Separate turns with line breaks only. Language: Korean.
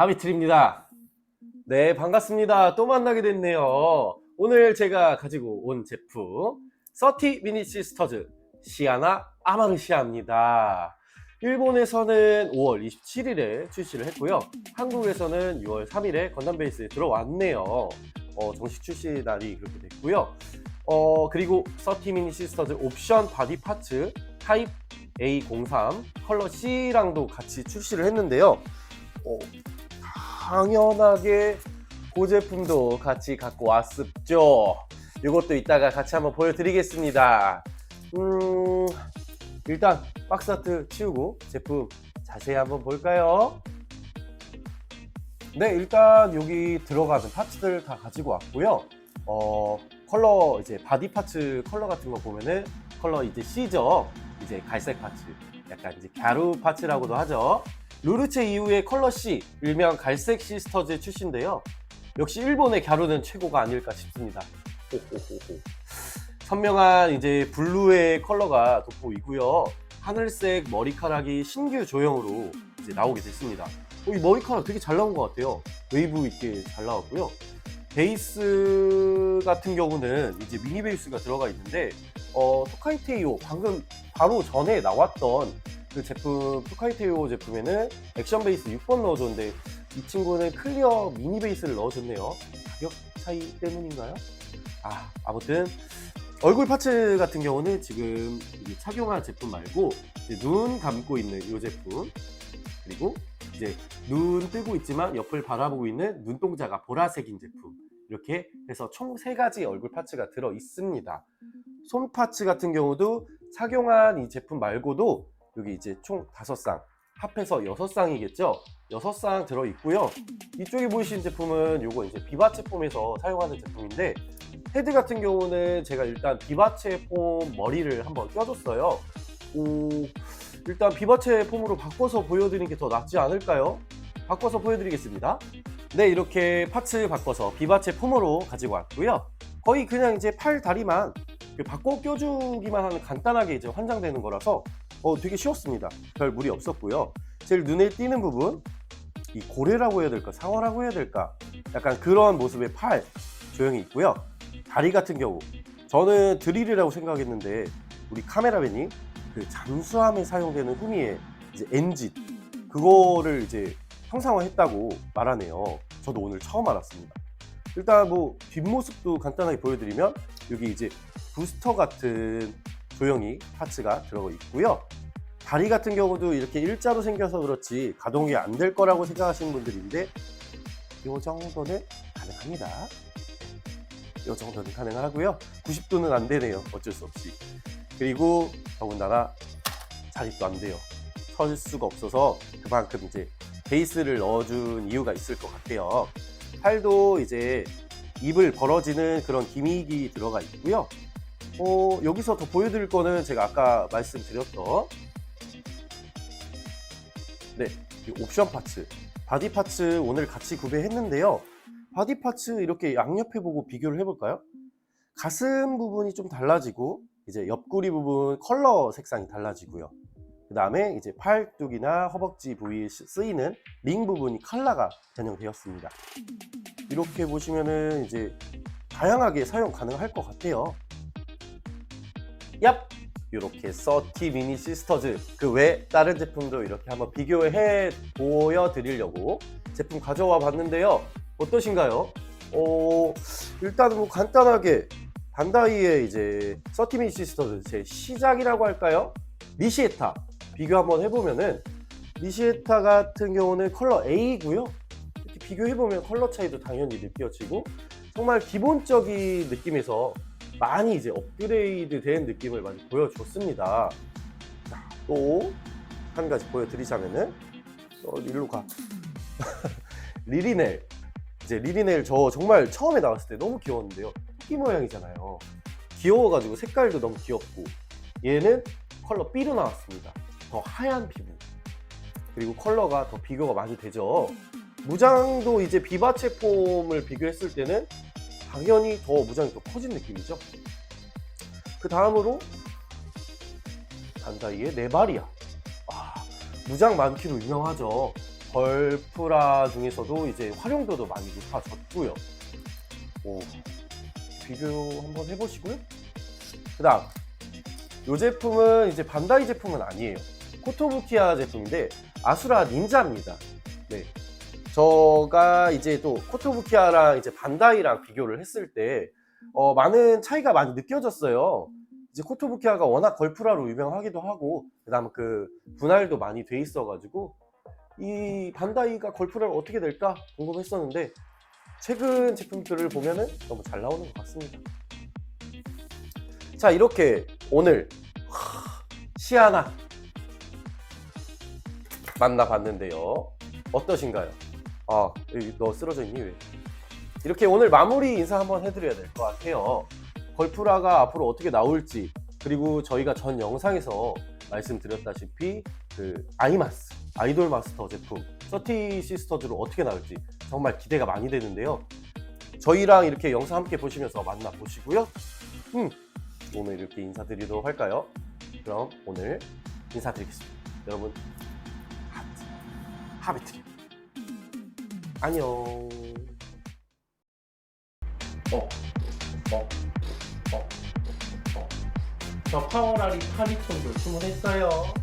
하비틀입니다. 네, 반갑습니다. 또 만나게 됐네요. 오늘 제가 가지고 온 제품 30 미니 시스터즈 시아나 아마르시아입니다. 일본에서는 5월 27일에 출시를 했고요. 한국에서는 6월 3일에 건담 베이스에 들어왔네요. 어, 정식 출시 날이 그렇게 됐고요. 어, 그리고 30 미니 시스터즈 옵션 바디 파츠 타입 A03 컬러 C랑도 같이 출시를 했는데요. 어, 당연하게 그 제품도 같이 갖고 왔었죠. 이것도 이따가 같이 한번 보여드리겠습니다. 음, 일단 박스 아트 치우고 제품 자세히 한번 볼까요? 네, 일단 여기 들어가는 파츠들 다 가지고 왔고요. 어, 컬러 이제 바디 파츠 컬러 같은 거 보면은 컬러 이제 C죠. 이제 갈색 파츠. 약간 이제 갸루 파츠라고도 하죠. 루르체 이후의 컬러 C, 일명 갈색 시스터즈 출신인데요. 역시 일본의 갸루는 최고가 아닐까 싶습니다. 선명한 이제 블루의 컬러가 돋보이고요. 하늘색 머리카락이 신규 조형으로 이제 나오게 됐습니다. 어, 이 머리카락 되게 잘 나온 것 같아요. 웨이브 있게 잘 나왔고요. 베이스 같은 경우는 이제 미니 베이스가 들어가 있는데 어, 토카이테이오 방금 바로 전에 나왔던 그 제품 토카이테이오 제품에는 액션 베이스 6번 넣어줬는데 이 친구는 클리어 미니 베이스를 넣어줬네요. 가격 차이 때문인가요? 아 아무튼 얼굴 파츠 같은 경우는 지금 이 착용한 제품 말고 눈 감고 있는 이 제품 그리고 이제 눈 뜨고 있지만 옆을 바라보고 있는 눈동자가 보라색인 제품 이렇게 해서 총 세 가지 얼굴 파츠가 들어 있습니다. 손 파츠 같은 경우도 착용한 이 제품 말고도 여기 이제 총 다섯 쌍 합해서 여섯 쌍이겠죠? 여섯 쌍 들어 있고요. 이쪽에 보이시는 제품은 요거 이제 비바체 폼에서 사용하는 제품인데 헤드 같은 경우는 제가 일단 비바체 폼 머리를 한번 껴줬어요. 오, 일단 비바체 폼으로 바꿔서 보여드리는 게 더 낫지 않을까요? 바꿔서 보여드리겠습니다. 네, 이렇게 파츠 바꿔서 비바체 폼으로 가지고 왔고요. 거의 그냥 이제 팔 다리만 그 바꿔 껴주기만 하는 간단하게 이제 환장되는 거라서 어, 되게 쉬웠습니다. 별 무리 없었고요. 제일 눈에 띄는 부분, 이 고래라고 해야 될까, 상어라고 해야 될까, 약간 그런 모습의 팔 조형이 있고요. 다리 같은 경우, 저는 드릴이라고 생각했는데 우리 카메라맨이 그 잠수함에 사용되는 후미의 이제 엔진 그거를 이제 형상화했다고 말하네요. 저도 오늘 처음 알았습니다. 일단 뭐 뒷모습도 간단하게 보여드리면 여기 이제 부스터 같은 조형이 파츠가 들어가 있고요. 다리 같은 경우도 이렇게 일자로 생겨서 그렇지 가동이 안 될 거라고 생각하시는 분들인데 이 정도는 가능합니다. 이 정도는 가능하고요. 90도는 안 되네요. 어쩔 수 없이. 그리고 더군다나 자립도 안 돼요. 설 수가 없어서 그만큼 이제 베이스를 넣어준 이유가 있을 것 같아요. 팔도 이제 입을 벌어지는 그런 기믹이 들어가 있고요. 어, 여기서 더 보여드릴 거는 제가 아까 말씀드렸던 네, 이 옵션 파츠, 바디 파츠 오늘 같이 구매했는데요. 바디 파츠 이렇게 양옆에 보고 비교를 해볼까요? 가슴 부분이 좀 달라지고 이제 옆구리 부분 컬러 색상이 달라지고요. 그 다음에 이제 팔뚝이나 허벅지 부위에 시- 쓰이는 링 부분이 컬러가 변형되었습니다. 이렇게 보시면은 이제 다양하게 사용 가능할 것 같아요. 얍! 이렇게 서티 미니 시스터즈 그 외 다른 제품도 이렇게 한번 비교해 보여드리려고 제품 가져와 봤는데요. 어떠신가요? 어, 일단 뭐 간단하게 반다이의 이제 서티 미니 시스터즈 제 시작이라고 할까요? 니시에타 비교 한번 해보면은 니시에타 같은 경우는 컬러 A고요. 이렇게 비교해보면 컬러 차이도 당연히 느껴지고 정말 기본적인 느낌에서 많이 이제 업그레이드 된 느낌을 많이 보여줬습니다. 또 한 가지 보여드리자면은 어, 일로 가. 리리넬. 이제 리리넬 저 정말 처음에 나왔을 때 너무 귀여웠는데요. 토끼 모양이잖아요. 귀여워가지고 색깔도 너무 귀엽고 얘는 컬러 B로 나왔습니다. 더 하얀 피부. 그리고 컬러가 더 비교가 많이 되죠. 무장도 이제 비바체 폼을 비교했을 때는 당연히 더 무장이 더 커진 느낌이죠. 그 다음으로 반다이의 네바리아. 아, 무장 많기로 유명하죠. 걸프라 중에서도 이제 활용도도 많이 높아졌고요. 오, 비교 한번 해보시고요. 그 다음 이 제품은 이제 반다이 제품은 아니에요. 코토부키아 제품인데 아수라 닌자입니다. 네. 저가 이제 또 코토부키아랑 이제 반다이랑 비교를 했을 때 어, 많은 차이가 많이 느껴졌어요. 이제 코토부키아가 워낙 걸프라로 유명하기도 하고 그다음 그 분할도 많이 돼 있어가지고 이 반다이가 걸프라를 어떻게 될까 궁금했었는데 최근 제품들을 보면은 너무 잘 나오는 것 같습니다. 자 이렇게 오늘 하, 시아나 만나봤는데요. 어떠신가요? 아 너 쓰러져 있니 왜? 이렇게 오늘 마무리 인사 한번 해드려야 될 것 같아요. 걸프라가 앞으로 어떻게 나올지 그리고 저희가 전 영상에서 말씀드렸다시피 그 아이마스 아이돌 마스터 제품 서티 시스터즈로 어떻게 나올지 정말 기대가 많이 되는데요. 저희랑 이렇게 영상 함께 보시면서 만나 보시고요. 음, 오늘 이렇게 인사드리도록 할까요? 그럼 오늘 인사드리겠습니다. 여러분 안녕. 어, 어, 어, 어. 저 파워라리 파리톤도 주문했어요.